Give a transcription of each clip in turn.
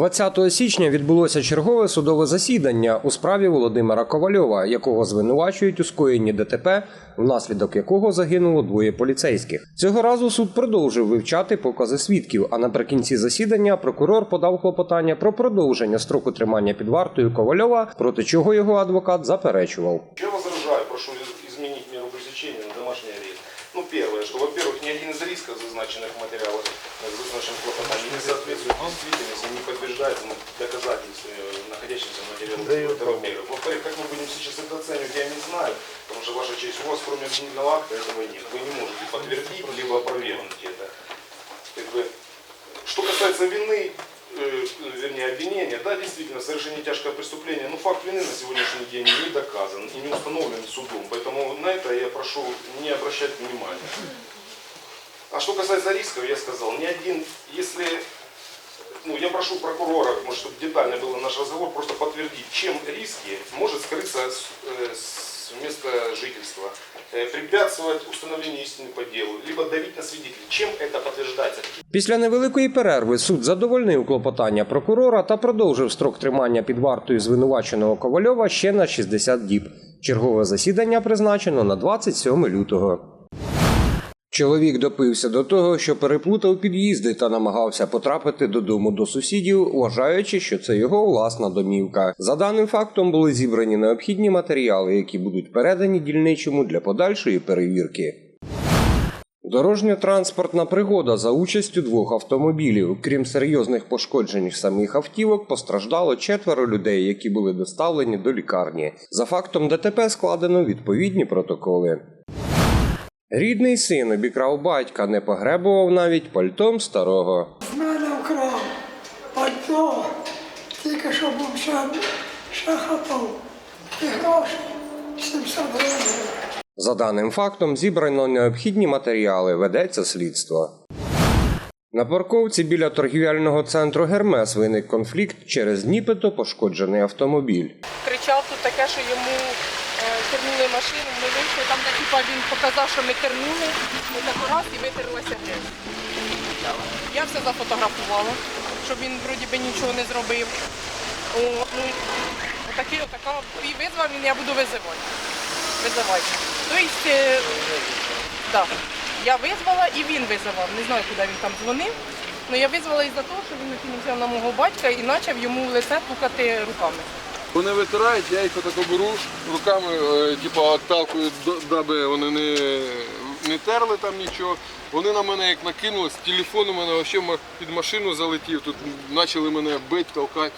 20 січня відбулося чергове судове засідання у справі Володимира Ковальова, якого звинувачують у скоєнні ДТП, внаслідок якого загинуло двоє поліцейських. Цього разу суд продовжив вивчати покази свідків. А наприкінці засідання прокурор подав клопотання про продовження строку тримання під вартою Ковальова, проти чого його адвокат заперечував. Я возражаю, прошу из- изменить меру пресечения на домашний арест. Ну, первое, что, во-первых, ни один из рисков, зазначенных в материалах, э, зазначенных в клопотании, не подтверждает ну, э, находящихся в материалах этого меры. Во-вторых, как мы будем сейчас это оценивать, я не знаю, потому что, Ваша честь, у вас кроме обвинительного акта этого нет. Вы не можете подтвердить, либо опровергнуть это. Как бы, что касается вины, э, вернее обвинения, да, действительно, совершение тяжкого преступления, но факт вины на сегодняшний день не доказан и не установлен судом, поэтому на это я прошу не обращать внимания. А что касается рисков, я сказал, ни один, ну, прошу прокурора, может, чтобы детально был наш разговор, просто подтвердить, чем риски может скрыться с, э, с места жительства, э, препятствовать установлению истины по делу, либо давить на свидетелей. Чем это подтверждается? Після невеликої перерви суд задовольнив клопотання прокурора та продовжив строк тримання під вартою звинуваченого Ковальова ще на 60 діб. Чергове засідання призначено на 27 лютого. Чоловік допився до того, що переплутав під'їзди та намагався потрапити додому до сусідів, вважаючи, що це його власна домівка. За даним фактом були зібрані необхідні матеріали, які будуть передані дільничому для подальшої перевірки. Дорожньо-транспортна пригода за участю двох автомобілів. Крім серйозних пошкоджень самих автівок, постраждало четверо людей, які були доставлені до лікарні. За фактом ДТП складено відповідні протоколи. Рідний син обікрав батька, не погребував навіть пальтом старого. З мене вкрав пальто, тільки що був ще, ще хапав. І гроші 700 гривень. За даним фактом зібрано необхідні матеріали, ведеться слідство. На парковці біля торгівельного центру Гермес виник конфлікт через нібито пошкоджений автомобіль. кричав тут таке, що йому тернули машину, ми вийшли, там типа, він показав, що ми тернули, ми так раз і витерлася геть. Я все зафотографувала, щоб він вроді би нічого не зробив. О, ну, отакий, отака, і визвав він, я буду визивати. Визивайте. Тобто, да, я визвала і він визивав. Не знаю, куди він там дзвонив. Ну я визвала із-за того, що він накинувся на мого батька і почав йому в лице пукати руками. Вони витирають, я їх отако беру руками, е, типу, отталкую, даби вони не, не терли там нічого. Вони на мене як накинулись, телефон у мене взагалі під машину залетів, тут почали мене бити, толкати.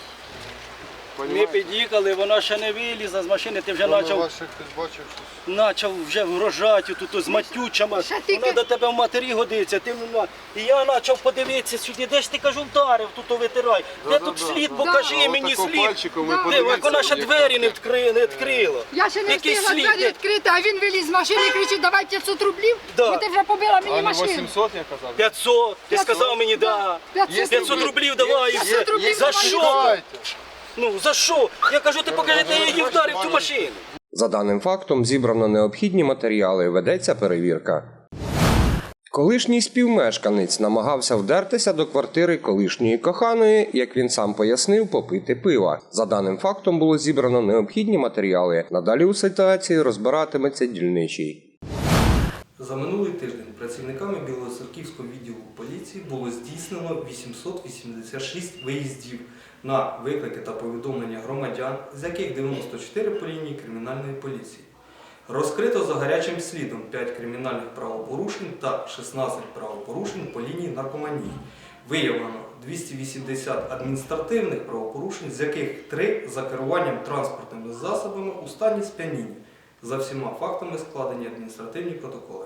Ми під'їхали, вона ще не вилізла з машини, ти вже почав, ваших хтось бачив щось? почав вже вгрожати тут з матючами. Вона до тебе в матері годиться. Ти, вона- і я почав подивитися сюди, де ж ти кажу, вдарив, тут витирай. Де тут слід, покажи мені слід. пальчиком подивіться, як вона ще як- двері не відкрила. Не відкрила. Я ще не Який встигла слід? двері відкрити, а він виліз з машини і кричить, давай 500 рублів, Да. бо ти вже побила мені А не машину. 800 я казав? 500, ти сказав мені, да. 500 500 рублів давай і все. рублів За давай. що? Ну, за що? Я кажу, ти покажи, я її вдарив цю машину. За даним фактом зібрано необхідні матеріали, ведеться перевірка. Колишній співмешканець намагався вдертися до квартири колишньої коханої, як він сам пояснив, попити пива. За даним фактом було зібрано необхідні матеріали. Надалі у ситуації розбиратиметься дільничий. За минулий тиждень працівниками Білоцерківського відділу поліції було здійснено 886 виїздів на виклики та повідомлення громадян, з яких 94 по лінії кримінальної поліції. Розкрито за гарячим слідом 5 кримінальних правопорушень та 16 правопорушень по лінії наркоманії. Виявлено 280 адміністративних правопорушень, з яких 3 за керуванням транспортними засобами у стані сп'яніння. За всіма фактами складені адміністративні протоколи